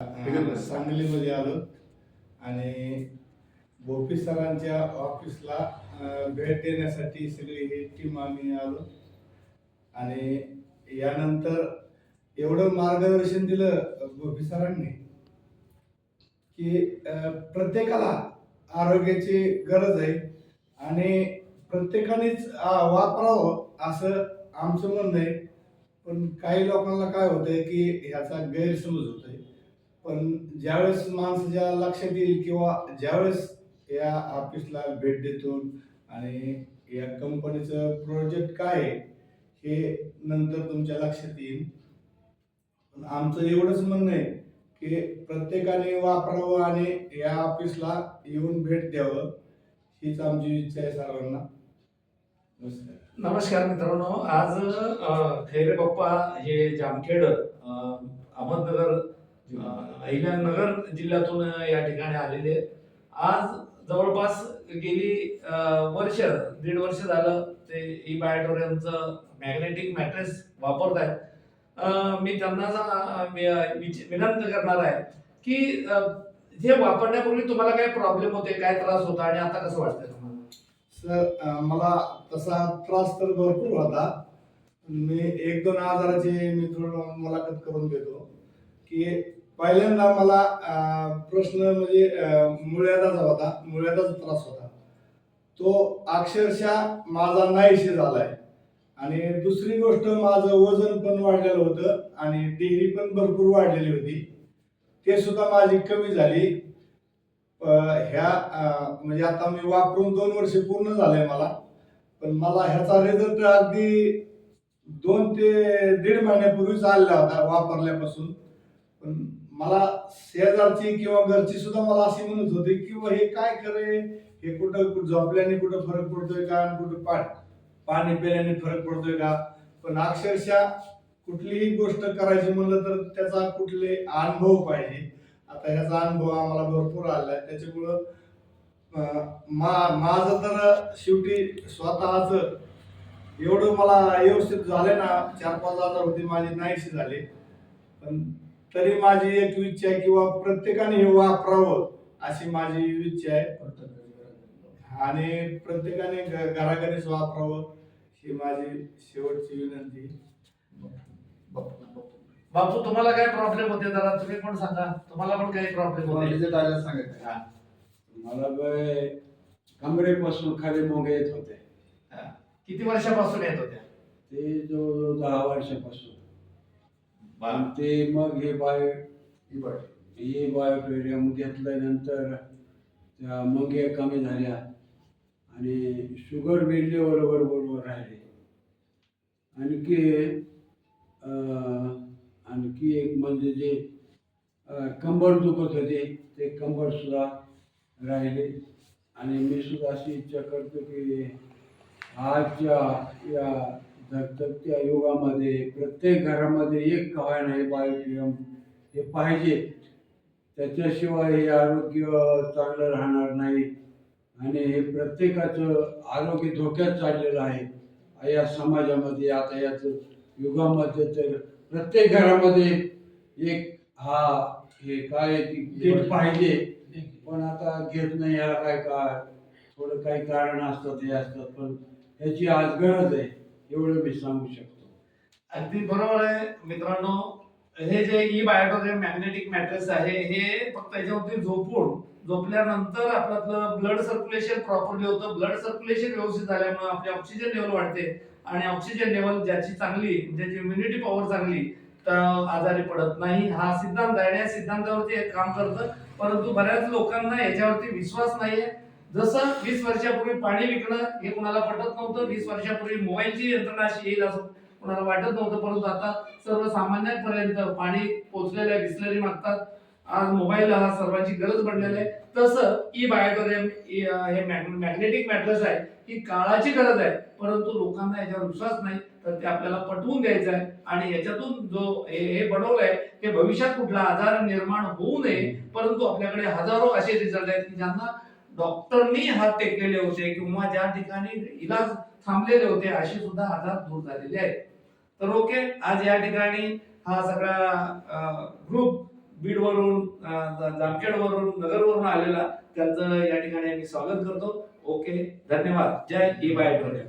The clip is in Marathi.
सांगलीमध्ये आलो आणि भोपी सरांच्या ऑफिसला भेट देण्यासाठी सगळी ही टीम आम्ही आलो. आणि यानंतर एवढं मार्गदर्शन दिलं भोपी सरांनी की प्रत्येकाला आरोग्याची गरज आहे आणि प्रत्येकानेच वापरावं असं आमचं म्हणणं आहे. पण काही लोकांना काय होतंय की ह्याचा गैरसमज होतोय. पण ज्यावेळेस माणसाच्या लक्षात येईल किंवा ज्यावेळेस या ऑफिसला भेट देतो आणि या कंपनीचं प्रोजेक्ट काय आहे हे नंतर तुमच्या लक्षात येईल. पण आमचं एवढंच म्हणणं आहे की प्रत्येकाने वापरावं आणि या ऑफिसला येऊन भेट द्यावं हीच आमची इच्छा आहे सर्वांना. नमस्कार. नमस्कार मित्रांनो. आज खैरे बाप्पा हे जामखेड अहमदनगर अहिल्यानगर जिल्ह्यातून या ठिकाणी आलेले आहेत. आज जवळपास गेली वर्ष दीड वर्ष झालं ते ई बायोटोरियमचं मॅग्नेटिक मॅट्रेस वापरत आहेत मी त्यांना विच- विनंती करणार आहे की हे वापरण्यापूर्वी तुम्हाला काय प्रॉब्लेम होते काय त्रास होता आणि आता कसं वाटतंय तुम्हाला? सर मला तसा त्रास तर भरपूर होता. मी एक दोन आजाराचे मी थोडं मुलाखत करून देतो की पहिल्यांदा मला प्रश्न म्हणजे मुळ्यादाचा होता मुळ्यादाचा त्रास होता. तो अक्षरशः माझा नाहीशी झालाय. आणि दुसरी गोष्ट माझं वजन पण वाढलेलं होतं आणि डिग्री पण भरपूर वाढलेली होती. ते सुद्धा माझी कमी झाली. ह्या म्हणजे आता मी वापरून दोन वर्ष पूर्ण झाले मला. पण मला ह्याचा रिझल्ट अगदी दोन ते दीड महिन्यापूर्वीच आलेला होता वापरल्यापासून. पण मला शेजारची किंवा घरची सुद्धा मला अशी म्हणत होती की हे काय खरे हे कुठं झोपल्याने कुठं फरक पडतोय का? आणि कुठं पा पाणी पिल्याने फरक पडतोय का? पण अक्षरशः कुठलीही गोष्ट करायची म्हणलं तर त्याचा कुठले अनुभव पाहिजे. आता ह्याचा अनुभव आम्हाला भरपूर आला. आहे त्याच्यामुळं मा माझं तर शेवटी स्वतःच एवढं मला व्यवस्थित झाले ना चार पाच हजार होते माझे नाहीशी झाले. पण तरी माझी एक इच्छा आहे किंवा प्रत्येकाने हे वापरावं अशी माझी इच्छा आहे. आणि प्रत्येकाने घ- घराघरीच वापरावं ही माझी शेवटची विनंती. बापू तुम्हाला काय प्रॉब्लेम होते? जरा तुम्ही पण सांगा. तुम्हाला पण काही प्रॉब्लेम होते? सांगायचं. हा. मला बाय कमरेपासून खाली मोगे येत होते. किती वर्षापासून येत होत्या? ते जवळजवळ दहा वर्षापासून. आणि ते मग हे बाय हे बायोटेरियम घेतल्यानंतर त्या या कमी झाल्या आणि शुगर बी लेवलवर बरोबर राहिले. आणखी आणखी एक म्हणजे जे कंबर दुखत होते ते कंबर सुद्धा राहिले. आणि मी सुद्धा अशी इच्छा करतो की आजच्या या धगधगत्या युगामध्ये प्रत्येक घरामध्ये एक कवाय नाही बायोटियम हे पाहिजे. त्याच्याशिवाय हे आरोग्य चांगलं राहणार नाही. आणि हे प्रत्येकाचं आरोग्य धोक्यात चाललेलं आहे. या समाजामध्ये आता याच युगामध्ये तर प्रत्येक घरामध्ये एक हा हे काय किट पाहिजे. पण आता घेत नाही याला काय का थोडं काही कारण असतात हे असतात पण ह्याची आज गरज आहे. एवढं मी सांगू शकतो. अगदी बरोबर आहे. मित्रांनो हे जे ई बायोटोरियम मॅग्नेटिक मॅट्रेस आहे हे फक्त याच्यावरती झोपून झोपल्यानंतर आपल्यातलं ब्लड सर्क्युलेशन प्रॉपरली होतं. ब्लड सर्क्युलेशन व्यवस्थित झाल्यामुळे आपली ऑक्सिजन लेवल वाढते. आणि ऑक्सिजन लेवल ज्याची चांगली ज्याची इम्युनिटी पॉवर चांगली तर आजारी पडत नाही. हा सिद्धांत आहे या सिद्धांतावरती एक काम करतं. परंतु बऱ्याच लोकांना याच्यावरती विश्वास नाहीये. जसं वीस वर्षापूर्वी पाणी विकणं हे कुणाला पटत नव्हतं वीस वर्षापूर्वी मोबाईलची यंत्रणा अशी येईल असं कुणाला वाटत नव्हतं परंतु आता सर्वसामान्यांपर्यंत पाणी पोचलेलं आहे बिस्लरी मागतात. आज मोबाईल हा सर्वांची गरज बनलेला आहे. तसं ई बायोटोरियम e-, हे मॅग्नेटिक मॅट्रस आहे ही काळाची गरज आहे. परंतु लोकांना याच्यावर विश्वास नाही तर ते आपल्याला पटवून द्यायचं आहे. आणि याच्यातून जो हे हे बनवलंय ते भविष्यात कुठला आजार निर्माण होऊ नये परंतु आपल्याकडे हजारो असे रिझल्ट आहेत की ज्यांना डॉक्टरनी हात टेकलेले होते किंवा ज्या ठिकाणी इलाज थांबलेले होते असे सुद्धा आजार दूर झालेले आहेत. तर ओके आज या ठिकाणी हा सगळा ग्रुप बीडवरून वरून जामखेडवरून नगरवरून आलेला त्यांचं या ठिकाणी आम्ही स्वागत करतो. ओके धन्यवाद. जय ई बायोटोरियम